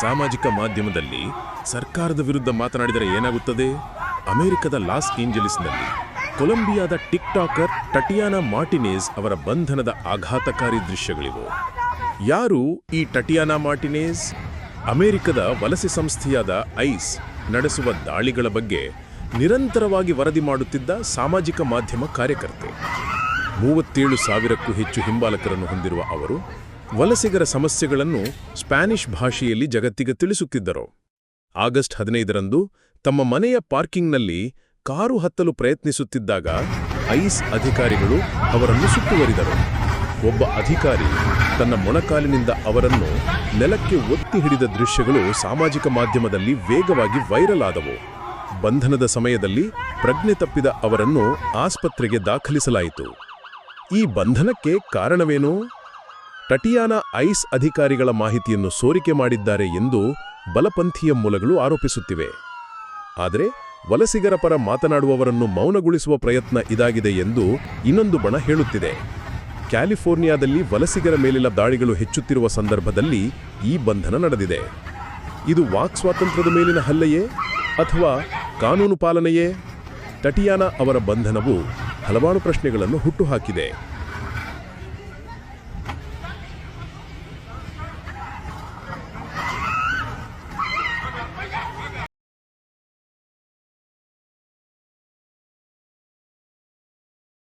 ಸಾಮಾಜಿಕ ಮಾಧ್ಯಮದಲ್ಲಿ ಸರ್ಕಾರದ ವಿರುದ್ಧ ಮಾತನಾಡಿದರೆ ಏನಾಗುತ್ತದೆ? ಅಮೆರಿಕದ ಲಾಸ್ ಏಂಜಲೀಸ್ನಲ್ಲಿ ಕೊಲಂಬಿಯಾದ ಟಿಕ್ ಟಾಕರ್ ಟಟಿಯಾನಾ ಮಾರ್ಟಿನೇಸ್ ಅವರ ಬಂಧನದ ಆಘಾತಕಾರಿ ದೃಶ್ಯಗಳಿವು. ಯಾರು ಈ ಟಟಿಯಾನಾ ಮಾರ್ಟಿನೇಸ್ ಅಮೆರಿಕದ ವಲಸೆ ಸಂಸ್ಥೆಯಾದ ಐಸ್ ನಡೆಸುವ ದಾಳಿಗಳ ಬಗ್ಗೆ ನಿರಂತರವಾಗಿ ವರದಿ ಮಾಡುತ್ತಿದ್ದ ಸಾಮಾಜಿಕ ಮಾಧ್ಯಮ ಕಾರ್ಯಕರ್ತೆ. ಮೂವತ್ತೇಳು ಸಾವಿರಕ್ಕೂ ಹೆಚ್ಚು ಹಿಂಬಾಲಕರನ್ನು ಹೊಂದಿರುವ ಅವರು ವಲಸಿಗರ ಸಮಸ್ಯೆಗಳನ್ನು ಸ್ಪ್ಯಾನಿಷ್ ಭಾಷೆಯಲ್ಲಿ ಜಗತ್ತಿಗೆ ತಿಳಿಸುತ್ತಿದ್ದರು. ಆಗಸ್ಟ್ ಹದಿನೈದರಂದು ತಮ್ಮ ಮನೆಯ ಪಾರ್ಕಿಂಗ್ನಲ್ಲಿ ಕಾರು ಹತ್ತಲು ಪ್ರಯತ್ನಿಸುತ್ತಿದ್ದಾಗ ಐಸ್ ಅಧಿಕಾರಿಗಳು ಅವರನ್ನು ಸುತ್ತುವರಿದರು. ಒಬ್ಬ ಅಧಿಕಾರಿ ತನ್ನ ಮೊಣಕಾಲಿನಿಂದ ಅವರನ್ನು ನೆಲಕ್ಕೆ ಒತ್ತಿ ಹಿಡಿದ ದೃಶ್ಯಗಳು ಸಾಮಾಜಿಕ ಮಾಧ್ಯಮದಲ್ಲಿ ವೇಗವಾಗಿ ವೈರಲ್ ಆದವು. ಬಂಧನದ ಸಮಯದಲ್ಲಿ ಪ್ರಜ್ಞೆ ತಪ್ಪಿದ ಅವರನ್ನು ಆಸ್ಪತ್ರೆಗೆ ದಾಖಲಿಸಲಾಯಿತು. ಈ ಬಂಧನಕ್ಕೆ ಕಾರಣವೇನು? ಟಟಿಯಾನಾ ಐಸ್ ಅಧಿಕಾರಿಗಳ ಮಾಹಿತಿಯನ್ನು ಸೋರಿಕೆ ಮಾಡಿದ್ದಾರೆ ಎಂದು ಬಲಪಂಥೀಯ ಮೂಲಗಳು ಆರೋಪಿಸುತ್ತಿವೆ. ಆದರೆ ವಲಸಿಗರ ಪರ ಮಾತನಾಡುವವರನ್ನು ಮೌನಗೊಳಿಸುವ ಪ್ರಯತ್ನ ಇದಾಗಿದೆ ಎಂದು ಇನ್ನೊಂದು ಬಣ ಹೇಳುತ್ತಿದೆ. ಕ್ಯಾಲಿಫೋರ್ನಿಯಾದಲ್ಲಿ ವಲಸಿಗರ ಮೇಲಿನ ದಾಳಿಗಳು ಹೆಚ್ಚುತ್ತಿರುವ ಸಂದರ್ಭದಲ್ಲಿ ಈ ಬಂಧನ ನಡೆದಿದೆ. ಇದು ವಾಕ್ ಸ್ವಾತಂತ್ರ್ಯದ ಮೇಲಿನ ಹಲ್ಲೆಯೇ ಅಥವಾ ಕಾನೂನು ಪಾಲನೆಯೇ? ಟಟಿಯಾನ ಅವರ ಬಂಧನವು ಹಲವಾರು ಪ್ರಶ್ನೆಗಳನ್ನು ಹುಟ್ಟುಹಾಕಿದೆ